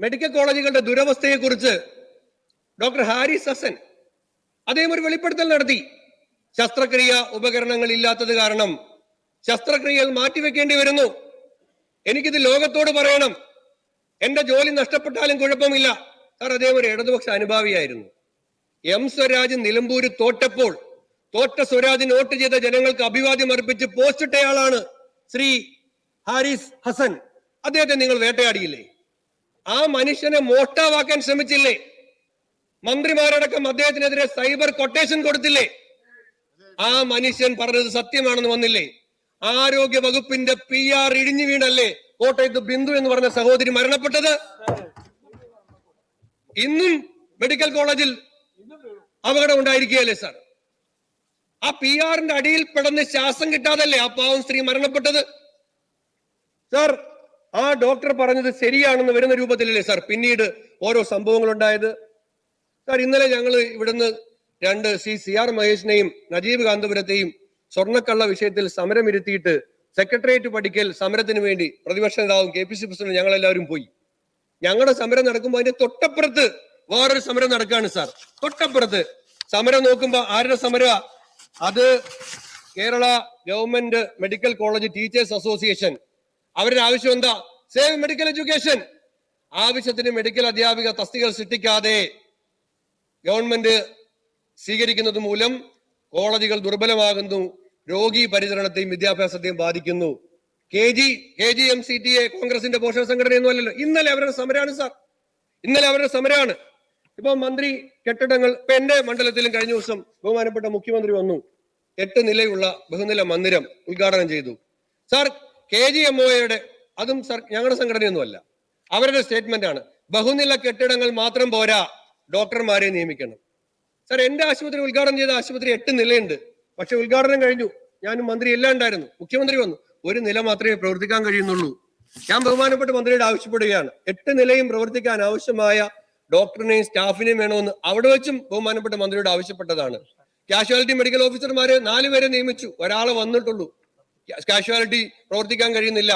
Medical കോളേജുകളുടെ ദുരവസ്ഥയെക്കുറിച്ച് doctor Haris Hasan അദ്ദേഹം ഒരു വെളിപ്പെടുത്തൽ നടത്തി. ശസ്ത്രക്രിയ ഉപകരണങ്ങൾ ഇല്ലാത്തത് കാരണം ശസ്ത്രക്രിയകൾ മാറ്റിവെക്കേണ്ടി വരുന്നു. എനിക്കിത് ലോകത്തോട് പറയണം. എന്റെ ജോലി നഷ്ടപ്പെട്ടാലും കുഴപ്പമില്ല. സാർ അദ്ദേഹം ഒരു ഇടതുപക്ഷ അനുഭാവിയായിരുന്നു. എം സ്വരാജ് നിലമ്പൂര് തോറ്റപ്പോൾ തോറ്റ സ്വരാജ് നോട്ട് ചെയ്ത ജനങ്ങൾക്ക് അഭിവാദ്യം അർപ്പിച്ച് പോസ്റ്റിട്ടയാളാണ് ശ്രീ ഹാരിസ് ഹസൻ. അദ്ദേഹത്തെ നിങ്ങൾ വേട്ടയാടിയില്ലേ? ആ മനുഷ്യനെ മോഷ്ടാവാക്കാൻ ശ്രമിച്ചില്ലേ? മന്ത്രിമാരടക്കം അദ്ദേഹത്തിനെതിരെ സൈബർ കൊട്ടേഷൻ കൊടുത്തില്ലേ? ആ മനുഷ്യൻ പറഞ്ഞത് സത്യമാണെന്ന് വന്നില്ലേ? ആരോഗ്യ വകുപ്പിന്റെ പി ആർ ഇടിഞ്ഞു വീണല്ലേ? കോട്ടയത്ത് ബിന്ദു എന്ന് പറഞ്ഞ സഹോദരി മരണപ്പെട്ടത്? ഇന്നും മെഡിക്കൽ കോളേജിൽ അപകടം ഉണ്ടായിരിക്കുകയല്ലേ സാർ? ആ പി ആറിന്റെ അടിയിൽ പെടുന്ന ശ്വാസം കിട്ടാതല്ലേ ആ പാവം സ്ത്രീ മരണപ്പെട്ടത്? സാർ ആ ഡോക്ടർ പറഞ്ഞത് ശരിയാണെന്ന് വരുന്ന രൂപത്തിലല്ലേ സാർ പിന്നീട് ഓരോ സംഭവങ്ങൾ ഉണ്ടായത് സാർ ഇന്നലെ ഞങ്ങൾ ഇവിടുന്ന് രണ്ട് സി സി ആർ മഹേഷിനെയും നജീബ് കാന്തപുരത്തെയും സ്വർണക്കള്ള വിഷയത്തിൽ സമരം സമരമിരുത്തിയിട്ട് സെക്രട്ടേറിയറ്റ് പഠിക്കൽ സമരത്തിന് വേണ്ടി പ്രതിപക്ഷ നേതാവും കെ പി സി പ്രസിഡന്റ് ഞങ്ങൾ എല്ലാവരും പോയി. ഞങ്ങളുടെ സമരം നടക്കുമ്പോൾ അതിന്റെ തൊട്ടപ്പുറത്ത് വേറൊരു സമരം നടക്കുകയാണ് സാർ. തൊട്ടപ്പുറത്ത് സമരം നോക്കുമ്പോൾ ആരുടെ സമര? അത് Kerala government medical college teachers association അവരുടെ ആവശ്യം എന്താ? സേവ് മെഡിക്കൽ എഡ്യൂക്കേഷൻ ആവശ്യത്തിന് മെഡിക്കൽ അധ്യാപിക തസ്തികൾ സൃഷ്ടിക്കാതെ ഗവൺമെന്റ് സ്വീകരിക്കുന്നത് മൂലം കോളേജുകൾ ദുർബലമാകുന്നു രോഗി പരിചരണത്തെയും വിദ്യാഭ്യാസത്തെയും ബാധിക്കുന്നു. K G K G M C T A കോൺഗ്രസിന്റെ പോഷക സംഘടനയൊന്നും അല്ലല്ലോ. ഇന്നലെ അവരുടെ സമരമാണ് സാർ. ഇന്നലെ അവരുടെ സമരമാണ് ഇപ്പൊ മന്ത്രി കെട്ടിടങ്ങൾ ഇപ്പൊ എന്റെ മണ്ഡലത്തിലും കഴിഞ്ഞ ദിവസം ബഹുമാനപ്പെട്ട മുഖ്യമന്ത്രി വന്നു. എട്ട് നിലയുള്ള ബഹുനില മന്ദിരം ഉദ്ഘാടനം ചെയ്തു. സാർ കെ ജി എം ഒയുടെ അതും ഞങ്ങളുടെ സംഘടനയൊന്നുമല്ല. അവരുടെ സ്റ്റേറ്റ്മെന്റ് ആണ് ബഹുനില കെട്ടിടങ്ങൾ മാത്രം പോരാ ഡോക്ടർമാരെ നിയമിക്കണം. സർ എന്റെ ആശുപത്രി ഉദ്ഘാടനം ചെയ്ത ആശുപത്രി എട്ട് നിലയുണ്ട്. പക്ഷെ ഉദ്ഘാടനം കഴിഞ്ഞു. ഞാനും മന്ത്രി എല്ലാം ഉണ്ടായിരുന്നു. മുഖ്യമന്ത്രി വന്നു. ഒരു നില മാത്രമേ പ്രവർത്തിക്കാൻ കഴിയുന്നുള്ളൂ. ഞാൻ ബഹുമാനപ്പെട്ട മന്ത്രിയോട് ആവശ്യപ്പെടുകയാണ്. എട്ട് നിലയും പ്രവർത്തിക്കാൻ ആവശ്യമായ ഡോക്ടറിനെയും സ്റ്റാഫിനെയും വേണമെന്ന് അവിടെ വെച്ചും ബഹുമാനപ്പെട്ട മന്ത്രിയോട് ആവശ്യപ്പെട്ടതാണ്. കാഷ്വാലിറ്റി മെഡിക്കൽ ഓഫീസർമാരെ നാലുപേരെ നിയമിച്ചു. ഒരാളെ വന്നിട്ടുള്ളൂ. കാഷ്വാലിറ്റി പ്രവർത്തിക്കാൻ കഴിയുന്നില്ല.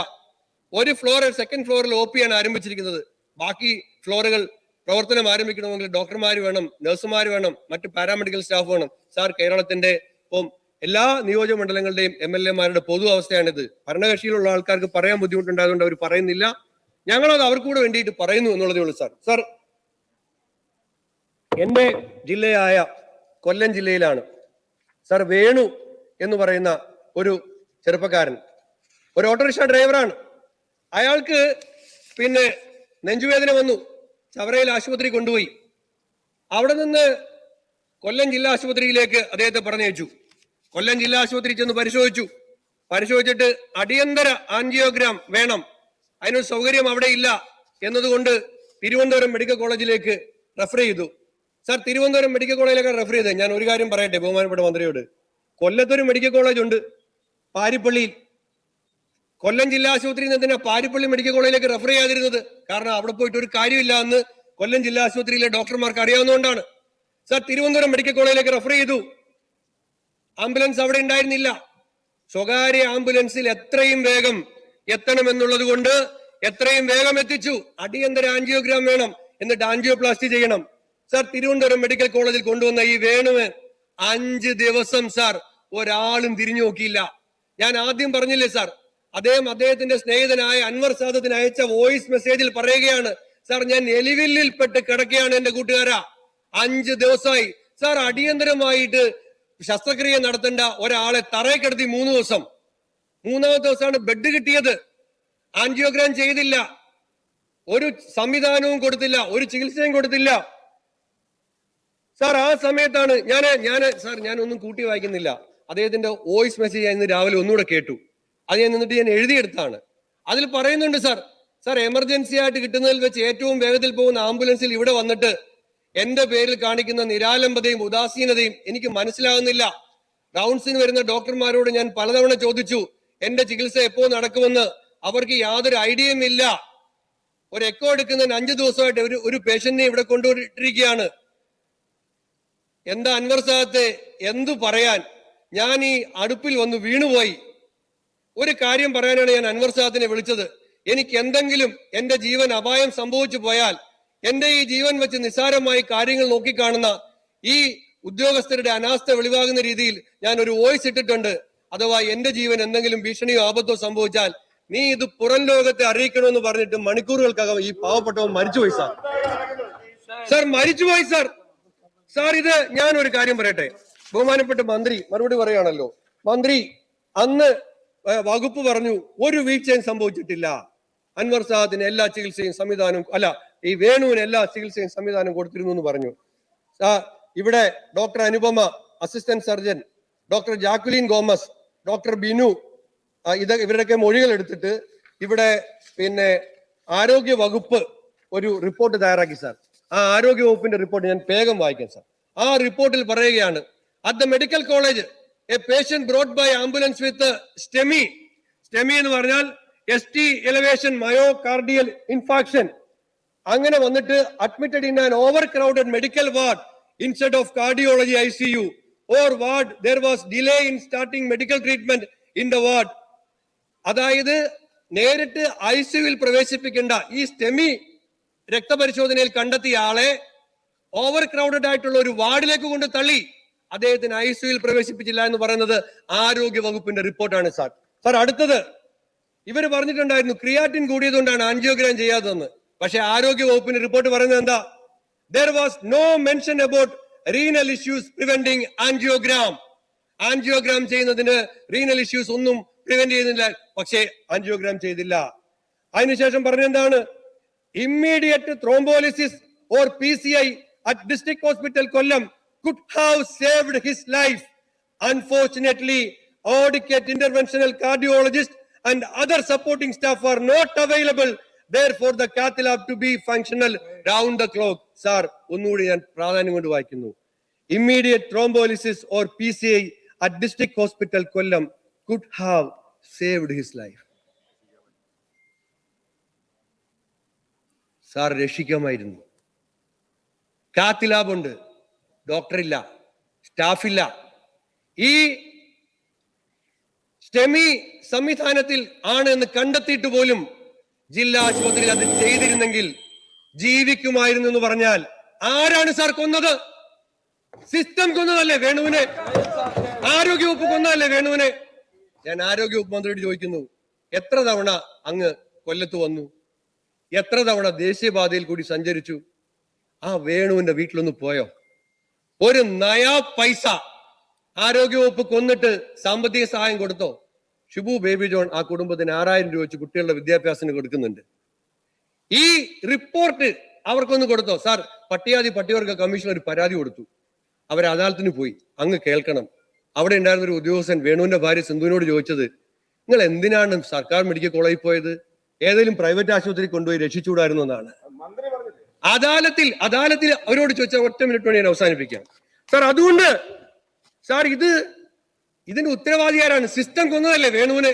ഒരു ഫ്ലോർ സെക്കൻഡ് ഫ്ലോറിൽ ഒ പി ആണ് ആരംഭിച്ചിരിക്കുന്നത്. ബാക്കി ഫ്ലോറുകൾ പ്രവർത്തനം ആരംഭിക്കണമെങ്കിൽ ഡോക്ടർമാർ വേണം നഴ്സുമാർ വേണം മറ്റ് പാരാമെഡിക്കൽ സ്റ്റാഫ് വേണം. സാർ കേരളത്തിന്റെ ഇപ്പം എല്ലാ നിയോജക മണ്ഡലങ്ങളുടെയും എം എൽ എമാരുടെ പൊതു അവസ്ഥയാണിത്. ഭരണകക്ഷിയിലുള്ള ആൾക്കാർക്ക് പറയാൻ ബുദ്ധിമുട്ടുണ്ടായതുകൊണ്ട് അവർ പറയുന്നില്ല. ഞങ്ങളത് അവർക്ക് കൂടെ വേണ്ടിയിട്ട് പറയുന്നു എന്നുള്ളതേ ഉള്ളൂ സാർ സാർ എന്റെ ജില്ലയായ കൊല്ലം ജില്ലയിലാണ്. സാർ വേണു എന്ന് പറയുന്ന ഒരു ചെറുപ്പക്കാരൻ. ഒരു ഓട്ടോറിക്ഷ ഡ്രൈവറാണ്. അയാൾക്ക് പിന്നെ നെഞ്ചുവേദന വന്നു. ചവറയിൽ ആശുപത്രി കൊണ്ടുപോയി. അവിടെ നിന്ന് കൊല്ലം ജില്ലാ ആശുപത്രിയിലേക്ക് അദ്ദേഹത്തെ പറഞ്ഞയച്ചു. കൊല്ലം ജില്ലാ ആശുപത്രി ചെന്ന് പരിശോധിച്ചു. പരിശോധിച്ചിട്ട് അടിയന്തര ആൻജിയോഗ്രാം വേണം. അതിനൊരു സൗകര്യം അവിടെ ഇല്ല എന്നതുകൊണ്ട് തിരുവനന്തപുരം മെഡിക്കൽ കോളേജിലേക്ക് റെഫർ ചെയ്തു. സാർ തിരുവനന്തപുരം മെഡിക്കൽ കോളേജിലേക്ക് റെഫർ ചെയ്തത് ഞാൻ ഒരു കാര്യം പറയട്ടെ ബഹുമാനപ്പെട്ട മന്ത്രിയോട്. കൊല്ലത്തൊരു മെഡിക്കൽ കോളേജ് ഉണ്ട് പാരിപ്പള്ളിയിൽ. കൊല്ലം ജില്ലാ ആശുപത്രിയിൽ നിന്ന് തന്നെ പാരിപ്പള്ളി മെഡിക്കൽ കോളേജിലേക്ക് റെഫർ ചെയ്യാതിരുന്നത്? കാരണം അവിടെ പോയിട്ട് ഒരു കാര്യമില്ല എന്ന് കൊല്ലം ജില്ലാ ആശുപത്രിയിലെ ഡോക്ടർമാർക്ക് അറിയാവുന്നതുകൊണ്ടാണ്. സർ തിരുവനന്തപുരം മെഡിക്കൽ കോളേജിലേക്ക് റെഫർ ചെയ്തു. ആംബുലൻസ് അവിടെ ഉണ്ടായിരുന്നില്ല. സ്വകാര്യ ആംബുലൻസിൽ എത്രയും വേഗം എത്തണം എന്നുള്ളത് കൊണ്ട് എത്രയും വേഗം എത്തിച്ചു. അടിയന്തര ആൻജിയോഗ്രാം വേണം എന്നിട്ട് ആൻജിയോപ്ലാസ്റ്റി ചെയ്യണം. സർ തിരുവനന്തപുരം മെഡിക്കൽ കോളേജിൽ കൊണ്ടുവന്ന ഈ വേണുവ് അഞ്ച് ദിവസം സാർ ഒരാളും തിരിഞ്ഞു നോക്കിയില്ല. ഞാൻ ആദ്യം പറഞ്ഞില്ലേ സാർ അദ്ദേഹം അദ്ദേഹത്തിന്റെ സ്നേഹിതനായ അൻവർ സാദത്തിന് അയച്ച വോയിസ് മെസ്സേജിൽ പറയുകയാണ് സാർ ഞാൻ എലിവില്ലിൽ പെട്ട് കിടക്കുകയാണ് എന്റെ കൂട്ടുകാരാ. അഞ്ച് ദിവസമായി സാർ അടിയന്തരമായിട്ട് ശസ്ത്രക്രിയ നടത്തേണ്ട ഒരാളെ തറയിൽ കിടത്തി മൂന്ന് ദിവസം. മൂന്നാമത്തെ ദിവസമാണ് ബെഡ് കിട്ടിയത്. ആൻജിയോഗ്രാം ചെയ്തില്ല. ഒരു സംവിധാനവും കൊടുത്തില്ല. ഒരു ചികിത്സയും കൊടുത്തില്ല. സാർ ആ സമയത്താണ് ഞാൻ ഞാൻ സാർ ഞാനൊന്നും കൂട്ടി വായിക്കുന്നില്ല. അദ്ദേഹത്തിന്റെ വോയിസ് മെസ്സേജ് ഞാൻ ഇന്ന് രാവിലെ ഒന്നുകൂടെ കേട്ടു. അത് ഞാൻ നിന്നിട്ട് ഞാൻ എഴുതിയെടുത്താണ്. അതിൽ പറയുന്നുണ്ട് സാർ സാർ എമർജൻസി ആയിട്ട് കിട്ടുന്നതിൽ വെച്ച് ഏറ്റവും വേഗത്തിൽ പോകുന്ന ആംബുലൻസിൽ ഇവിടെ വന്നിട്ട് എന്റെ പേരിൽ കാണിക്കുന്ന നിരാലംബതയും ഉദാസീനതയും എനിക്ക് മനസ്സിലാകുന്നില്ല. റൗണ്ട്സിന് വരുന്ന ഡോക്ടർമാരോട് ഞാൻ പലതവണ ചോദിച്ചു എന്റെ ചികിത്സ എപ്പോ നടക്കുമെന്ന്? അവർക്ക് യാതൊരു ഐഡിയയും ഇല്ല. ഒരു എക്കോ എടുക്കുന്നതിന് അഞ്ചു ദിവസമായിട്ട് ഒരു ഒരു പേഷ്യന്റിനെ ഇവിടെ കൊണ്ടുപോയിട്ടിരിക്കുകയാണ് എന്താ അൻവർ സാഹത്തെ എന്തു പറയാൻ? ഞാൻ ഈ അടുപ്പിൽ വന്ന് വീണുപോയി. ഒരു കാര്യം പറയാനാണ് ഞാൻ അൻവർ സാദിനെ വിളിച്ചത്. എനിക്ക് എന്തെങ്കിലും എന്റെ ജീവൻ അപായം സംഭവിച്ചു പോയാൽ എന്റെ ഈ ജീവൻ വെച്ച് നിസ്സാരമായി കാര്യങ്ങൾ നോക്കിക്കാണുന്ന ഈ ഉദ്യോഗസ്ഥരുടെ അനാസ്ഥ വെളിവാകുന്ന രീതിയിൽ ഞാൻ ഒരു വോയിസ് ഇട്ടിട്ടുണ്ട്. അഥവാ എന്റെ ജീവൻ എന്തെങ്കിലും ഭീഷണിയോ ആപത്തോ സംഭവിച്ചാൽ നീ ഇത് പുറം ലോകത്തെ അറിയിക്കണമെന്ന് പറഞ്ഞിട്ട് മണിക്കൂറുകൾക്കകം ഈ പാവപ്പെട്ടവൻ മരിച്ചുപോയി സാർ. സാർ മരിച്ചുപോയി സാർ. സാർ ഇത് ഞാൻ ഒരു കാര്യം പറയട്ടെ. ബഹുമാനപ്പെട്ട മന്ത്രി മറുപടി പറയുകയാണല്ലോ. മന്ത്രി അന്ന് വകുപ്പ് പറഞ്ഞു ഒരു വീഴ്ചയും സംഭവിച്ചിട്ടില്ല. അൻവർ സാദിന് എല്ലാ ചികിത്സയും സംവിധാനവും അല്ല ഈ വേണുവിന് എല്ലാ ചികിത്സയും സംവിധാനം കൊടുത്തിരുന്നു എന്ന് പറഞ്ഞു. ഇവിടെ doctor Anupama assistant surgeon doctor Jacqueline Gomez doctor Binu ഇത് ഇവരുടെയൊക്കെ മൊഴികൾ എടുത്തിട്ട് ഇവിടെ പിന്നെ ആരോഗ്യ വകുപ്പ് ഒരു റിപ്പോർട്ട് തയ്യാറാക്കി സാർ. ആ ആരോഗ്യ വകുപ്പിന്റെ റിപ്പോർട്ട് ഞാൻ വേഗം വായിക്കാം സാർ. ആ റിപ്പോർട്ടിൽ പറയുകയാണ് at the medical college a patient brought by ambulance with STEMI STEMI എന്ന് പറഞ്ഞാൽ S T elevation myocardial infarction അങ്ങനെ വന്നിട്ട് admitted in an overcrowded medical ward instead of cardiology I C U or ward there was delay in starting medical treatment in the ward അതായത് നേരിട്ട് I സിയുവിൽ പ്രവേശിപ്പിക്കേണ്ട ഈ STEMI രക്തപരിശോധനയിൽ കണ്ടെത്തിയ ആളെ over crowded ആയിട്ടുള്ള ഒരു വാർഡിലേക്ക് കൊണ്ട് തള്ളി. അദ്ദേഹത്തിന് ഐ സിയിൽ പ്രവേശിപ്പിച്ചില്ല എന്ന് പറയുന്നത് ആരോഗ്യ വകുപ്പിന്റെ റിപ്പോർട്ടാണ് സാർ. സാർ അടുത്തത്. ഇവർ പറഞ്ഞിട്ടുണ്ടായിരുന്നു ക്രിയാറ്റിൻ കൂടിയതുകൊണ്ടാണ് ആൻജിയോഗ്രാം ചെയ്യാത്തതെന്ന്. പക്ഷേ ആരോഗ്യ വകുപ്പിന്റെ റിപ്പോർട്ട് പറയുന്നത് എന്താ? There was no mention about renal issues preventing angiogram angiogram ചെയ്യുന്നതിന് റീനൽ ഇഷ്യൂസ് ഒന്നും പ്രിവെന്റ് ചെയ്യുന്നില്ല. പക്ഷേ ആൻജിയോഗ്രാം ചെയ്തില്ല. അതിനുശേഷം പറഞ്ഞെന്താണ് immediate thrombolysis or P C I at district hospital Kollam could have saved his life unfortunately adequate interventional cardiologist and other supporting staff are not available. Therefore, the cath lab to be functional round the clock. Sir ഒന്നുകൂടി ഞാൻ പ്രാധാന്യം കൊണ്ട് വായിക്കുന്നു. Immediate thrombolysis or P C I at district hospital Kollam could have saved his life sir രക്ഷിക്കാമായിരുന്നു cath ഡോക്ടറില്ല സ്റ്റാഫില്ല. ഈ STEMI സംവിധാനത്തിൽ ആണ് എന്ന് കണ്ടെത്തിയിട്ട് പോലും ജില്ലാ ആശുപത്രിയിൽ അത് ചെയ്തിരുന്നെങ്കിൽ ജീവിക്കുമായിരുന്നു എന്ന് പറഞ്ഞാൽ ആരാണ് സാർ കൊന്നത്? സിസ്റ്റം കൊന്നതല്ലേ വേണുവിനെ? ആരോഗ്യവകുപ്പ് കൊന്നതല്ലേ വേണുവിനെ? ഞാൻ ആരോഗ്യവകുപ്പ് മന്ത്രിയോട് ചോദിക്കുന്നു എത്ര തവണ അങ്ങ് കൊല്ലത്ത് വന്നു? എത്ര തവണ ദേശീയപാതയിൽ കൂടി സഞ്ചരിച്ചു? ആ വേണുവിന്റെ വീട്ടിലൊന്ന് പോയോ? ഒരു നയാ പൈസ ആരോഗ്യവകുപ്പ് കൊന്നിട്ട് സാമ്പത്തിക സഹായം കൊടുത്തോ? ഷിബു ബേബി ജോൺ ആ കുടുംബത്തിന് ആറായിരം രൂപ വെച്ച് കുട്ടികളുടെ വിദ്യാഭ്യാസത്തിന് കൊടുക്കുന്നുണ്ട്. ഈ റിപ്പോർട്ട് അവർക്കൊന്ന് കൊടുത്തോ? സാർ പട്ടികാതി പട്ടികവർഗ കമ്മീഷൻ ഒരു പരാതി കൊടുത്തു. അവർ അദാലത്തിന് പോയി. അങ്ങ് കേൾക്കണം. അവിടെ ഉണ്ടായിരുന്ന ഒരു ഉദ്യോഗസ്ഥൻ വേണുവിന്റെ ഭാര്യ സിന്ധുവിനോട് ചോദിച്ചത് നിങ്ങൾ എന്തിനാണ് സർക്കാർ മെഡിക്കൽ കോളേജിൽ പോയത്? ഏതെങ്കിലും പ്രൈവറ്റ് ആശുപത്രി കൊണ്ടുപോയി രക്ഷിച്ചുകൂടായിരുന്നു? എന്നാണ്. അദാലത്തിൽ അദാലത്തിൽ അവരോട് ചോദിച്ചാൽ ഒറ്റ മിനിറ്റ് വേണ്ടി ഞാൻ അവസാനിപ്പിക്കാം. സാർ അതുകൊണ്ട് സാർ ഇത് ഇതിന്റെ ഉത്തരവാദി ആരാണ് സിസ്റ്റം കൊന്നതല്ലേ വേണുവിനെ?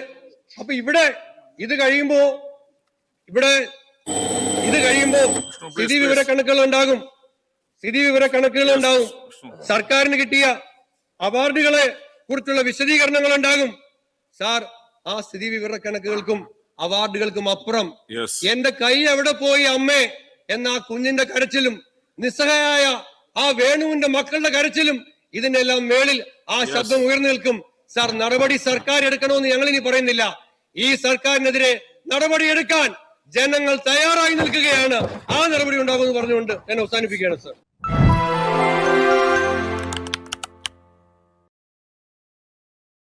അപ്പൊ ഇവിടെ ഇത് കഴിയുമ്പോ ഇവിടെ ഇത് കഴിയുമ്പോ സ്ഥിതി വിവര കണക്കുകൾ ഉണ്ടാകും. സ്ഥിതി വിവര കണക്കുകൾ ഉണ്ടാകും. സർക്കാരിന് കിട്ടിയ അവാർഡുകളെ കുറിച്ചുള്ള വിശദീകരണങ്ങൾ ഉണ്ടാകും. സാർ ആ സ്ഥിതി വിവര കണക്കുകൾക്കും അവാർഡുകൾക്കും അപ്പുറം എന്റെ കൈ എവിടെ പോയി അമ്മേ? എന്ന ആ കുഞ്ഞിന്റെ കരച്ചിലും നിസ്സഹായ ആ വേണുവിന്റെ മക്കളുടെ കരച്ചിലും ഇതിന്റെ എല്ലാം മേളിൽ ആ ശബ്ദം ഉയർന്നു നിൽക്കും. സാർ നടപടി സർക്കാർ എടുക്കണമെന്ന് ഞങ്ങൾ ഇനി പറയുന്നില്ല. ഈ സർക്കാരിനെതിരെ നടപടി എടുക്കാൻ ജനങ്ങൾ തയ്യാറായി നിൽക്കുകയാണ്. ആ നടപടി ഉണ്ടാകുമെന്ന് പറഞ്ഞുകൊണ്ട് ഞാൻ അവസാനിപ്പിക്കുകയാണ് സാർ.